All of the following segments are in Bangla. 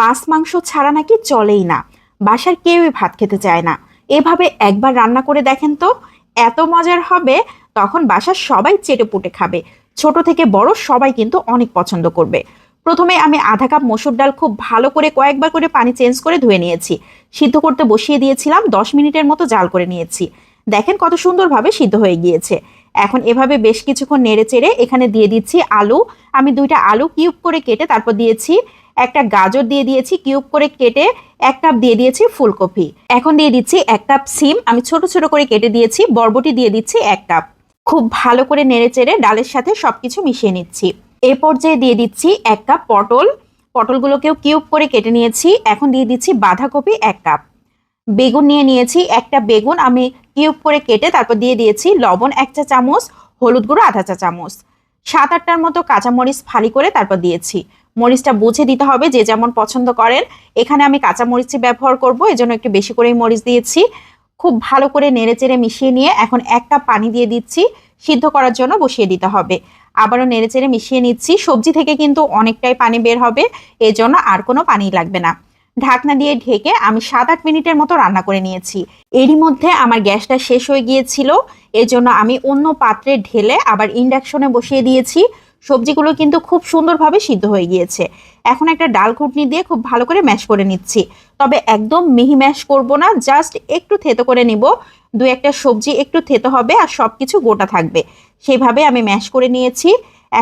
মাছ মাংস ছাড়া নাকি চলেই না। বাসার কেউই ভাত খেতে চায় না। এভাবে একবার রান্না করে দেখেন তো, এত মজার হবে, তখন বাসার সবাই চেটে পুটে খাবে। ছোট থেকে বড় সবাই কিন্তু অনেক পছন্দ করবে। প্রথমে আমি আধা কাপ মসুর ডাল খুব ভালো করে কয়েকবার করে পানি চেঞ্জ করে ধুয়ে নিয়েছি। সিদ্ধ করতে বসিয়ে দিয়েছিলাম, দশ মিনিটের মতো জাল করে নিয়েছি। দেখেন কত সুন্দরভাবে সিদ্ধ হয়ে গিয়েছে। এখন এভাবে বেশ কিছুক্ষণ নেড়ে চেড়ে এখানে দিয়ে দিচ্ছি আলু। আমি দুইটা আলু কিউব করে কেটে তারপর দিয়েছি, একটা গাজর দিয়ে দিয়েছি কিউব করে কেটে এক কাপ দিয়ে দিয়েছি ফুলকপি। এখন দিয়ে দিচ্ছি এক কাপ সিম, আমি ছোট ছোট করে কেটে দিয়েছি, বরবটি দিয়ে দিচ্ছি এক কাপ। খুব ভালো করে নেড়ে চেড়ে ডালের সাথে সব কিছু মিশিয়ে নিচ্ছি। এই পর্যায়ে দিয়ে দিচ্ছি এক কাপ পটল। পটলগুলোকেও কিউব করে কেটে নিয়েছি, এখন দিয়ে দিচ্ছি বাঁধাকপি এক কাপ। বেগুন নিয়ে নিয়েছি, একটা বেগুন আমি কিউব করে কেটে তারপর দিয়ে দিয়েছি লবণ এক চা চামচ, হলুদ গুঁড়ো আধা চা চামচ। সাত আটটার মতো কাঁচামরিচ ফালি করে তারপর দিয়েছি। মরিচটা বুঝে দিতে হবে যে যেমন পছন্দ করেন। এখানে আমি কাঁচা মরিচই ব্যবহার করব, এজন্য একটু বেশি করেই মরিচ দিয়েছি। খুব ভালো করে নেড়ে চেড়ে মিশিয়ে নিয়ে এখন এক কাপ পানি দিয়ে দিচ্ছি, সিদ্ধ করার জন্য বসিয়ে দিতে হবে। আবারও নেড়ে চেড়ে মিশিয়ে নিচ্ছি, সবজি থেকে কিন্তু অনেকটাই পানি বের হবে, এজন্য আর কোনো পানি লাগবে না। ঢাকনা দিয়ে ঢেকে আমি সাত আট মিনিটের মতো রান্না করে নিয়েছি। এরই মধ্যে আমার গ্যাসটা শেষ হয়ে গিয়েছিল। এজন্য আমি অন্য পাত্রে ঢেলে আবার ইন্ডাকশনে বসিয়ে দিয়েছি। সবজিগুলো কিন্তু খুব সুন্দরভাবে সিদ্ধ হয়ে গিয়েছে। এখন একটা ডাল ঘুটনি দিয়ে খুব ভালো করে ম্যাশ করে নিচ্ছি। তবে একদম মিহি ম্যাশ করব না, জাস্ট একটু থেতো করে নিব। দু একটা সবজি একটু থেতো হবে আর সব কিছু গোটা থাকবে। সেভাবে আমি ম্যাশ করে নিয়েছি।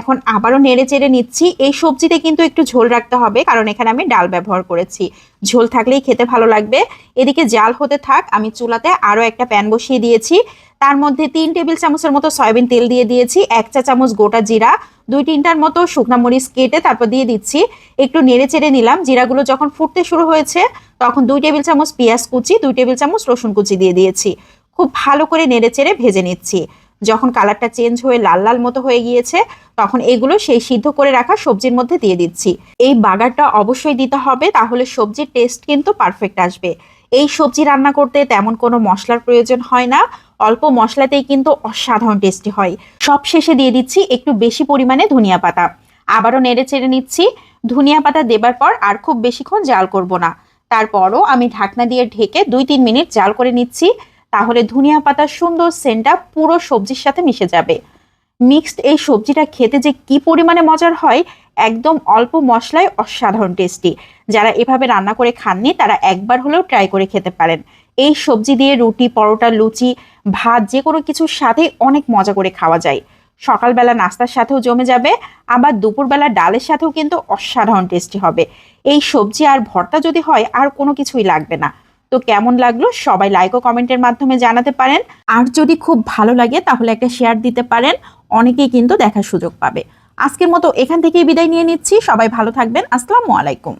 এখন আবারও নেড়ে চেড়ে নিচ্ছি। এই সবজিতে কিন্তু একটু ঝোল রাখতে হবে, কারণ এখানে আমি ডাল ব্যবহার করেছি। ঝোল থাকলেই খেতে ভালো লাগবে। এদিকে জাল হতে থাক, আমি চুলাতে আরও একটা প্যান বসিয়ে দিয়েছি। তার মধ্যে তিন টেবিল চামচের মতো সয়াবিন তেল দিয়ে দিয়েছি, এক চা চামচ গোটা জিরা, দুই তিনটার মতো শুকনা মরিচ কেটে তারপর দিয়ে দিচ্ছি। একটু নেড়ে চেড়ে নিলাম, জিরাগুলো যখন ফুটতে শুরু হয়েছে, তখন দুই টেবিল চামচ পেঁয়াজ কুচি, দুই টেবিল চামচ রসুন কুচি দিয়ে দিয়েছি। খুব ভালো করে নেড়ে চেড়ে ভেজে নিচ্ছি। যখন কালারটা চেঞ্জ হয়ে লাল লাল মতো হয়ে গিয়েছে, তখন এগুলো সেই সিদ্ধ করে রাখা সবজির মধ্যে দিয়ে দিচ্ছি। এই বাগারটা অবশ্যই দিতে হবে, তাহলে সবজির টেস্ট কিন্তু পারফেক্ট আসবে। এই সবজি রান্না করতে তেমন কোনো মশলার প্রয়োজন হয় না, অল্প মশলাতেই কিন্তু অসাধারণ টেস্টি হয়। সব শেষে দিয়ে দিচ্ছি একটু বেশি পরিমাণে ধনিয়া পাতা। আবারও নেড়ে চেড়ে নিচ্ছি। ধনিয়া পাতা দেবার পর আর খুব বেশিক্ষণ জাল করব না। তারপরও আমি ঢাকনা দিয়ে ঢেকে দুই তিন মিনিট জাল করে নিচ্ছি। তাহলে ধনিয়া পাতার সুন্দর সেন্টটা পুরো সবজির সাথে মিশে যাবে। মিক্সড এই সবজিটা খেতে যে কি পরিমাণে মজার হয়, একদম অল্প মশলায় অসাধারণ টেস্টি। যারা এভাবে রান্না করে খাননি, তারা একবার হলেও ট্রাই করে খেতে পারেন। এই সবজি দিয়ে রুটি, পরোটা, লুচি, ভাত, যে কোনো কিছুর সাথে অনেক মজা করে খাওয়া যায়। সকালবেলা নাস্তার সাথেও জমে যাবে, আবার দুপুরবেলা ডালের সাথেও কিন্তু অসাধারণ টেস্টি হবে। এই সবজি আর ভর্তা যদি হয়, আর কোনো কিছুই লাগবে না। তো কেমন লাগল সবাই লাইক ও কমেন্টের মাধ্যমে জানাতে পারেন। আর যদি খুব ভালো লাগে তাহলে একটা শেয়ার দিতে পারেন, অনেকেই কিন্তু দেখার সুযোগ পাবে। আজকের মতো এখান থেকেই বিদায় নিয়ে নিচ্ছি, সবাই ভালো থাকবেন, আসসালামু আলাইকুম।